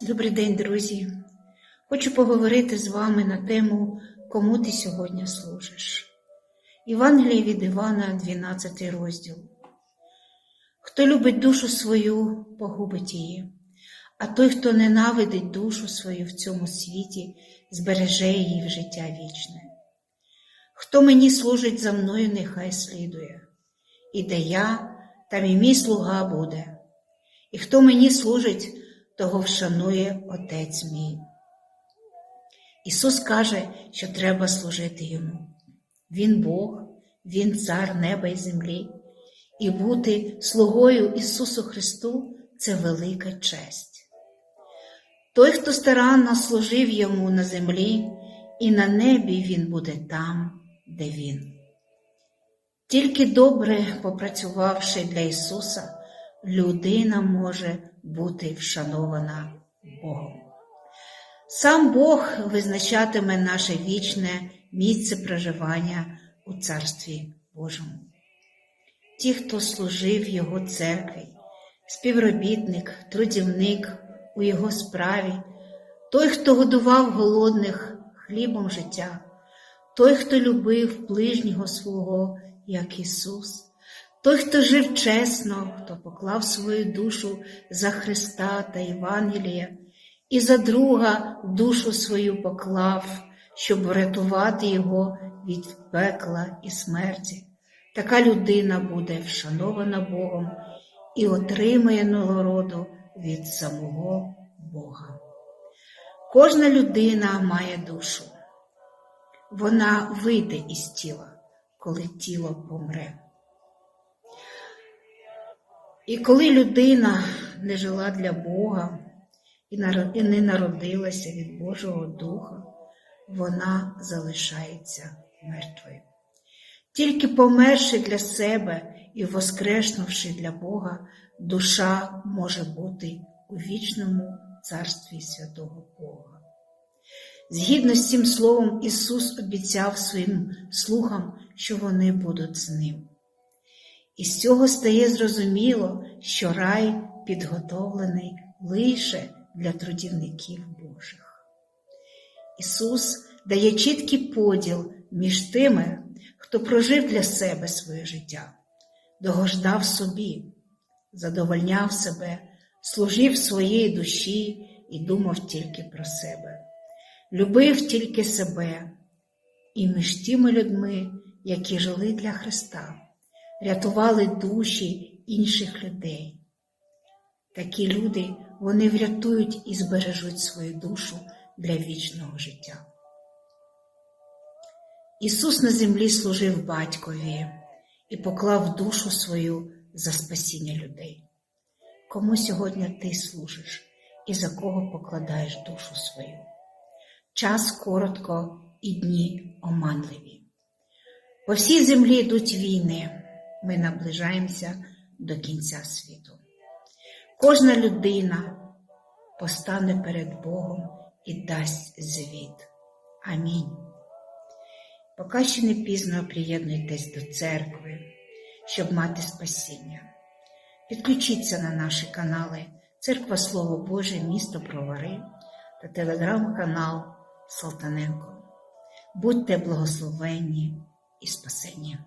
Добрий день, друзі. Хочу поговорити з вами на тему, кому ти сьогодні служиш. Євангеліє від Івана, 12 розділ. Хто любить душу свою, погубить її, а той, хто ненавидить душу свою в цьому світі, збереже її в життя вічне. Хто мені служить за мною, нехай слідує, і де я, там і мій слуга буде, і хто мені служить, того вшанує Отець мій. Ісус каже, що треба служити Йому. Він Бог, Він цар неба і землі, і бути слугою Ісусу Христу це велика честь. Той, хто старанно служив йому на землі, і на небі він буде там, де Він. Тільки добре попрацювавши для Ісуса, людина може бути вшанована Богом. Сам Бог визначатиме наше вічне місце проживання у Царстві Божому. Ті, хто служив Його церкві, співробітник, трудівник у Його справі, той, хто годував голодних хлібом життя, той, хто любив ближнього свого, як Ісус, той, хто жив чесно, хто поклав свою душу за Христа та Євангелія, і за друга душу свою поклав, щоб врятувати його від пекла і смерті. Така людина буде вшанована Богом і отримає нагороду від самого Бога. Кожна людина має душу. Вона вийде із тіла, коли тіло помре. І коли людина не жила для Бога і не народилася від Божого Духа, вона залишається мертвою. Тільки померши для себе і воскреснувши для Бога, душа може бути у вічному царстві святого Бога. Згідно з цим словом, Ісус обіцяв своїм слухам, що вони будуть з Ним. І з цього стає зрозуміло, що рай підготовлений лише для трудівників Божих. Ісус дає чіткий поділ між тими, хто прожив для себе своє життя, догождав собі, задовольняв себе, служив своїй душі і думав тільки про себе, любив тільки себе і між тими людьми, які жили для Христа рятували душі інших людей. Такі люди вони врятують і збережуть свою душу для вічного життя. Ісус на землі служив батькові і поклав душу свою за спасіння людей. Кому сьогодні ти служиш і за кого покладаєш душу свою? Час коротко і дні оманливі. По всій землі йдуть війни ми наближаємося до кінця світу. Кожна людина постане перед Богом і дасть звіт. Амінь. Поки ще не пізно приєднуйтесь до церкви, щоб мати спасіння. Підключіться на наші канали Церква Слово Боже, місто Провари та телеграм-канал Салтаненко. Будьте благословенні і спасені!